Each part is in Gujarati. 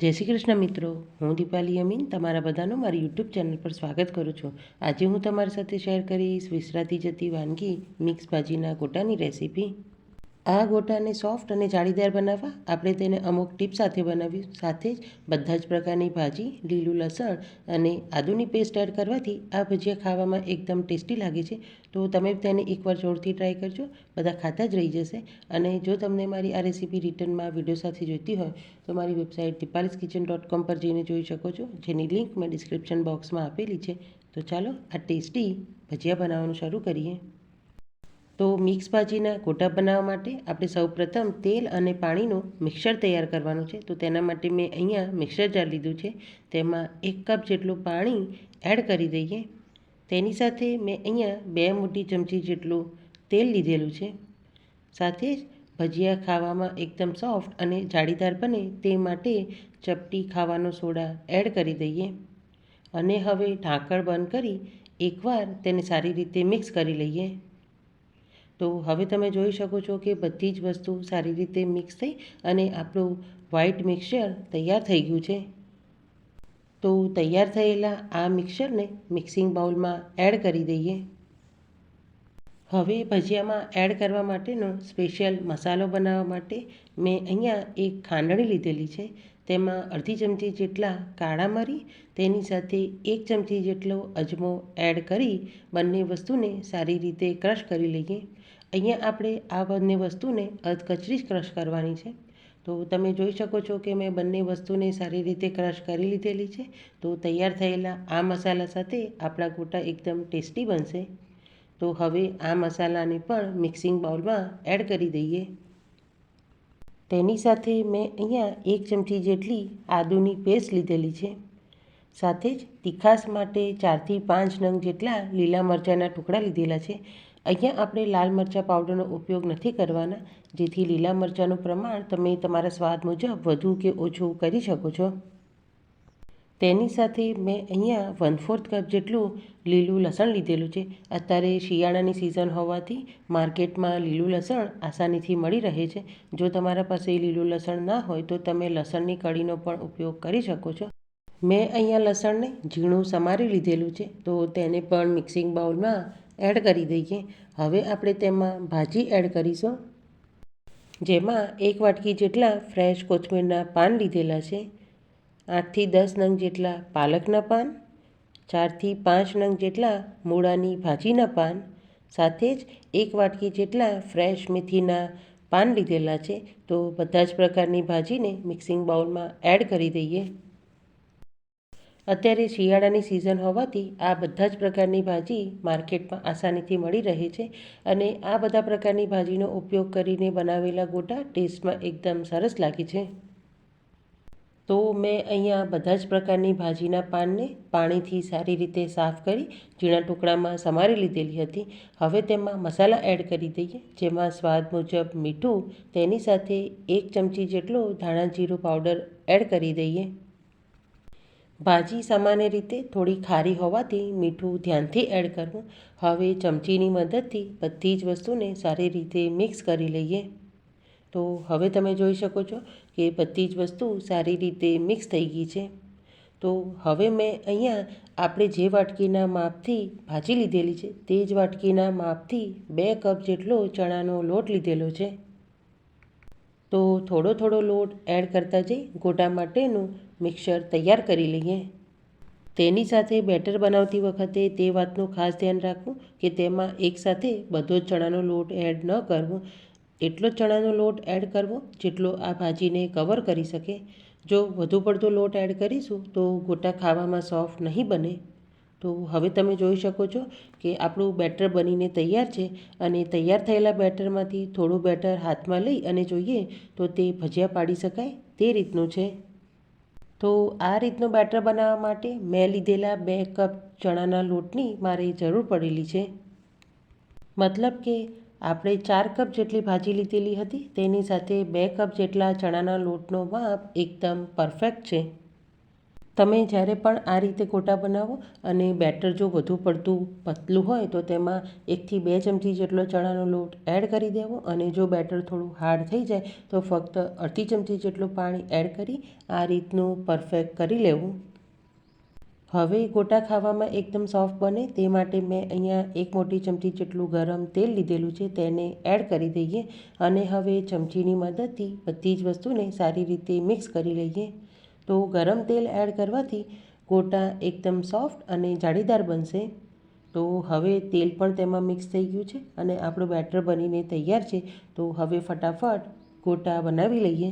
જય શ્રી કૃષ્ણ મિત્રો. હું દીપાલી અમીન, તમારા બધાનું મારી યુટ્યુબ ચેનલ પર સ્વાગત કરું છું. આજે હું તમારી સાથે શેર કરીશ વિસરાતી જતી વાનગી મિક્સ ભાજીના ગોટાની રેસીપી. આ ગોટાને સોફ્ટ અને જાળીદાર બનાવવા આપણે તેને અમુક ટીપ સાથે બનાવ્યું. સાથે જ બધા જ પ્રકારની ભાજી, લીલું લસણ અને આદુની પેસ્ટ એડ કરવાથી આ ભજીયા ખાવામાં એકદમ ટેસ્ટી લાગે છે. તો તમે તેને એકવાર જોરથી ટ્રાય કરજો. બધા ખાતા જ રહી જશે. અને જો તમને મારી આ રેસીપી રિટર્નમાં વીડિયો સાથે જોઈતી હોય, તો મારી વેબસાઇટ દીપાલીસ કિચન ડોટ કોમ પર જઈને જોઈ શકો છો, જેની લિંક મેં ડિસ્ક્રિપ્શન બોક્સમાં આપેલી છે. તો ચાલો આ ટેસ્ટી ભજીયા બનાવવાનું શરૂ કરીએ. તો મિક્સ ભાજીના ગોટા બનાવવા માટે આપણે સૌપ્રથમ તેલ અને પાણીનું મિક્સર તૈયાર કરવાનું છે. તો તેના માટે મેં અહીંયા મિક્સર જાર લીધું છે. તેમાં એક કપ જેટલું પાણી એડ કરી દઈએ. તેની સાથે મેં અહીંયા બે મોટી ચમચી જેટલું તેલ લીધેલું છે. સાથે જ ભજીયા ખાવામાં એકદમ સોફ્ટ અને જાળીદાર બને તે માટે ચપટી ખાવાનો સોડા એડ કરી દઈએ. અને હવે ઢાંકણ બંધ કરી એકવાર તેને સારી રીતે મિક્સ કરી લઈએ. તો હવે તમે જોઈ શકો છો કે બધી જ વસ્તુ સારી રીતે મિક્સ થઈ અને આપણું વ્હાઈટ મિક્સર તૈયાર થઈ ગયું છે. તો તૈયાર થયેલા આ મિક્સરને મિક્સિંગ બાઉલમાં એડ કરી દઈએ. હવે ભજીયામાં એડ કરવા માટેનો સ્પેશિયલ મસાલો બનાવવા માટે મેં અહીંયા એક ખાંડણી લીધેલી છે. તેમાં અડધી ચમચી જેટલા કાળા મરી, તેની સાથે એક ચમચી જેટલો અજમો એડ કરી બંને વસ્તુને સારી રીતે ક્રશ કરી લઈએ. અહીંયા આપણે આ બંને વસ્તુને અધકચરી જ ક્રશ કરવાની છે. તો તમે જોઈ શકો છો કે મેં બંને વસ્તુને સારી રીતે ક્રશ કરી લીધેલી છે. તો તૈયાર થયેલા આ મસાલા સાથે આપણા ગોટા એકદમ ટેસ્ટી બનશે. તો હવે આ મસાલાને પણ મિક્સિંગ બાઉલમાં એડ કરી દઈએ. તેની સાથે મેં અહીંયા એક ચમચી જેટલી આદુની પેસ્ટ લીધેલી છે. સાથે જ તીખાસ માટે ચારથી પાંચ નંગ જેટલા લીલા મરચાંના ટુકડા લીધેલા છે. અહીંયા આપણે લાલ મરચાં પાવડરનો ઉપયોગ નથી કરવાના. જેથી લીલા મરચાંનું પ્રમાણ તમે તમારા સ્વાદ મુજબ વધુ કે ઓછું કરી શકો છો. તેની સાથે મેં અહીંયા વન ફોર્થ કપ જેટલું લીલું લસણ લીધેલું છે. અત્યારે શિયાળાની સિઝન હોવાથી માર્કેટમાં લીલું લસણ આસાનીથી મળી રહે છે. જો તમારા પાસે લીલું લસણ ના હોય તો તમે લસણની કળીનો પણ ઉપયોગ કરી શકો છો. મેં અહીંયા લસણને ઝીણું સમારી લીધેલું છે. તો તેને પણ મિક્સિંગ બાઉલમાં એડ કરી દઈએ. હવે આપણે તેમાં ભાજી એડ કરીશું. જેમાં એક વાટકી જેટલા ફ્રેશ કોથમીરના પાન લીધેલા છે. આઠથી દસ નંગ જેટલા પાલકના પાન. ચારથી પાંચ નંગ જેટલા મૂળાની ભાજીના પાન. સાથે જ એક વાટકી જેટલા ફ્રેશ મેથીના પાન લીધેલા છે. તો બધા જ પ્રકારની ભાજીને મિક્સિંગ બાઉલમાં એડ કરી દઈએ. અત્યારે શિયાળાની સિઝન હોવાથી આ બધા જ પ્રકારની ભાજી માર્કેટમાં આસાનીથી મળી રહે છે અને આ બધા પ્રકારની ભાજીનો ઉપયોગ કરીને બનાવેલા ગોટા ટેસ્ટમાં એકદમ સરસ લાગે છે. તો મેં અહીંયા બધા જ પ્રકારની ભાજીના પાનને પાણીથી સારી રીતે સાફ કરી ઝીણા ટુકડામાં સમારી લીધેલી હતી. હવે તેમાં મસાલા એડ કરી દઈએ, જેમાં સ્વાદ મુજબ મીઠું, તેની સાથે એક ચમચી જેટલો ધાણા જીરું પાવડર એડ કરી દઈએ. ભાજી સામાન્ય રીતે થોડી ખારી હોવાથી મીઠું ધ્યાનથી એડ કરવું. હવે ચમચીની મદદથી બધી જ વસ્તુને સારી રીતે મિક્સ કરી લઈએ. તો હવે તમે જોઈ શકો છો કે બધી જ વસ્તુ સારી રીતે મિક્સ થઈ ગઈ છે. તો હવે મેં અહીંયા આપણે જે વાટકીના માપથી ભાજી લીધેલી છે તે જ વાટકીના માપથી બે કપ જેટલો ચણાનો લોટ લીધેલો છે. તો થોડો થોડો લોટ એડ કરતા જઈ ગોટા માટેનું મિક્સર તૈયાર કરી લઈએ. તેની સાથે બેટર બનાવતી વખતે તે વાતનું ખાસ ધ્યાન રાખવું કે તેમાં એકસાથે બધો જ ચણાનો લોટ એડ ન કરવો. એટલો જ ચણાનો લોટ એડ કરવો જેટલો આ ભાજીને કવર કરી શકે. જો વધુ પડતો લોટ એડ કરીશું તો ગોટા ખાવામાં સોફ્ટ નહીં બને. તો હવે તમે જોઈ શકો છો કે આપણું બેટર બનીને તૈયાર છે અને તૈયાર થયેલા બેટરમાંથી થોડું બેટર હાથમાં લઈ અને જોઈએ તો તે ભજીયા પાડી શકાય તે રીતનું છે. તો આ રીતનું બેટર બનાવવા માટે મેં લીધેલા બે કપ ચણાના લોટની મારે જરૂર પડેલી છે. મતલબ કે આપણે ચાર કપ જેટલી ભાજી લીધેલી હતી, તેની સાથે બે કપ જેટલા ચણાના લોટનો માપ એકદમ પરફેક્ટ છે. તમે જ્યારે પણ આ રીતે ગોટા બનાવો અને બેટર જો વધુ પડતું પતલું હોય તો તેમાં એકથી બે ચમચી જેટલો ચણાનો લોટ એડ કરી દેવો અને જો બેટર થોડું હાર્ડ થઈ જાય તો ફક્ત અડધી ચમચી જેટલું પાણી એડ કરી આ રીતનું પરફેક્ટ કરી લેવું. હવે ગોટા ખાવામાં એકદમ સોફ્ટ બને તે માટે મેં અહીંયા એક મોટી ચમચી જેટલું ગરમ તેલ લીધેલું છે તેને એડ કરી દઈએ અને હવે ચમચીની મદદથી બધી જ વસ્તુને સારી રીતે મિક્સ કરી લઈએ. તો ગરમ તેલ એડ કરવાથી ગોટા એકદમ સોફ્ટ અને જાળીદાર બનશે. તો હવે તેલ પણ તેમાં મિક્સ થઈ ગયું છે અને આપણું બેટર બનીને તૈયાર છે. તો હવે ફટાફટ ગોટા બનાવી લઈએ.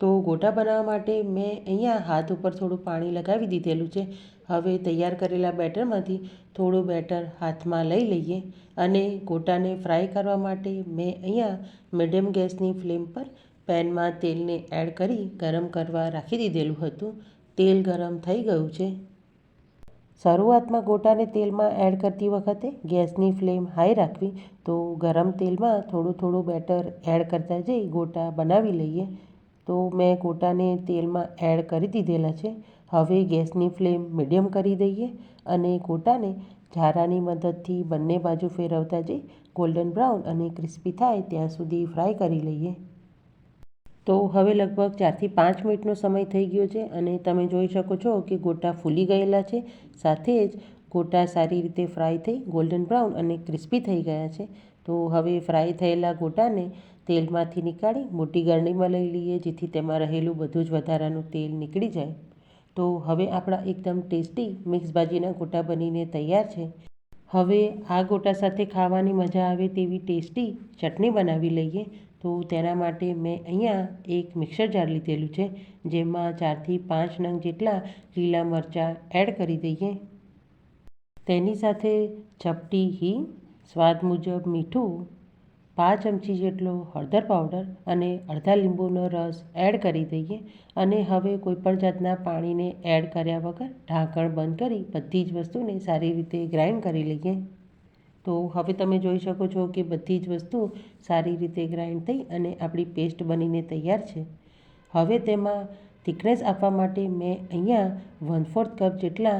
તો ગોટા બનાવવા માટે મેં અહીંયા હાથ ઉપર થોડું પાણી લગાવી દીધેલું છે. હવે તૈયાર કરેલા બેટરમાંથી થોડું બેટર હાથમાં લઈ લઈએ અને ગોટાને ફ્રાય કરવા માટે મેં અહીંયા મીડિયમ ગેસની ફ્લેમ પર પેનમાં તેલને એડ કરી ગરમ કરવા રાખી દીધેલું હતું. તેલ ગરમ થઈ ગયું છે. શરૂઆતમાં ગોટાને તેલમાં એડ કરતી વખતે ગેસની ફ્લેમ હાઈ રાખવી તો ગરમ તેલમાં થોડું થોડું બેટર એડ કરતા જઈ ગોટા બનાવી લઈએ. તો મેં ગોટાને તેલમાં એડ કરી દીધેલા છે. હવે ગેસની ફ્લેમ મીડિયમ કરી દઈએ અને ગોટાને ઝારાની મદદથી બંને બાજુ ફેરવતા જઈ ગોલ્ડન બ્રાઉન અને ક્રિસ્પી થાય ત્યાં સુધી ફ્રાય કરી લઈએ. તો હવે લગભગ ચારથી પાંચ મિનિટનો સમય થઈ ગયો છે અને તમે જોઈ શકો છો કે ગોટા ફૂલી ગયેલા છે. સાથે જ ગોટા સારી રીતે ફ્રાય થઈ, ગોલ્ડન બ્રાઉન અને ક્રિસ્પી થઈ ગયા છે. તો હવે ફ્રાય થયેલા ગોટાને તેલમાંથી નીકાળી મોટી ગરણીમાં લઈ લઈએ, જેથી તેમાં રહેલું બધું જ વધારાનું તેલ નીકળી જાય. તો હવે આપણા એકદમ ટેસ્ટી મિક્સ ભાજીના ગોટા બનીને તૈયાર છે. હવે આ ગોટા સાથે ખાવાની મજા આવે તેવી ટેસ્ટી ચટણી બનાવી લઈએ. તો તેના માટે મેં અહીંયા એક મિક્સર જાર લીધેલું છે, જેમાં ચારથી પાંચ નંગ જેટલા લીલા મરચાં એડ કરી દઈએ. તેની સાથે ચપટી હિંગ, સ્વાદ મુજબ મીઠું, પાંચ ચમચી જેટલો હળદર પાવડર અને અડધા લીંબુનો રસ એડ કરી દઈએ અને હવે કોઈપણ જાતના પાણીને એડ કર્યા વગર ઢાંકણ બંધ કરી બધી જ વસ્તુને સારી રીતે ગ્રાઇન્ડ કરી લઈએ. તો હવે તમે જોઈ શકો છો કે બધી જ વસ્તુ સારી રીતે ગ્રાઇન્ડ થઈ અને આપણી પેસ્ટ બનીને તૈયાર છે. હવે તેમાં થિકનેસ આપવા માટે મેં અહીંયા વન ફોર્થ કપ જેટલા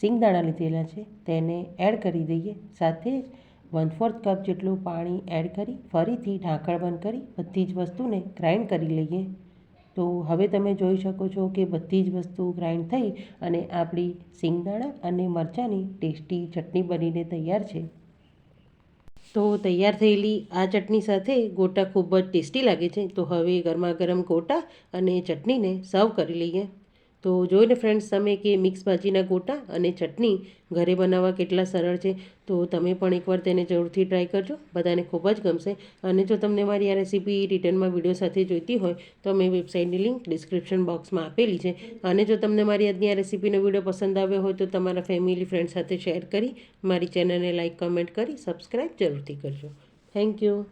સિંગદાણા લીધેલા છે. તેને એડ કરી દઈએ. સાથે જ વન ફોર્થ કપ જેટલું પાણી એડ કરી ફરીથી ઢાંકણ બંધ કરી બધી જ વસ્તુને ગ્રાઇન્ડ કરી લઈએ. તો હવે તમે જોઈ શકો છો કે બધી જ વસ્તુ ગ્રાઇન્ડ થઈ અને આપણી સિંગદાણા અને મરચાંની ટેસ્ટી ચટણી બનીને તૈયાર છે. તો તૈયાર થયેલી આ ચટણી સાથે ગોટા ખૂબ જ ટેસ્ટી લાગે છે. તો હવે ગરમા ગરમ ગોટા અને ચટણીને સર્વ કરી લઈએ. તો જોઈને ફ્રેન્ડ્સ તમે કે મિક્સ ભાજીના ગોટા અને ચટણી ઘરે બનાવવા કેટલા સરળ છે, તો તમે પણ એકવાર તેને જરૂરથી ટ્રાય કરજો. બધાને ખૂબ જ ગમશે. અને જો તમને મારી આ રેસીપી રિટર્નમાં વીડિયો સાથે જોઈતી હોય, તો મેં વેબસાઇટની લિંક ડિસ્ક્રિપ્શન બોક્સમાં આપેલી છે. અને જો તમને મારી આજની આ રેસીપીનો વીડિયો પસંદ આવ્યો હોય, તો તમારા ફેમિલી ફ્રેન્ડ સાથે શેર કરી, મારી ચેનલને લાઇક કમેન્ટ કરી સબસ્ક્રાઈબ જરૂરથી કરજો. Thank you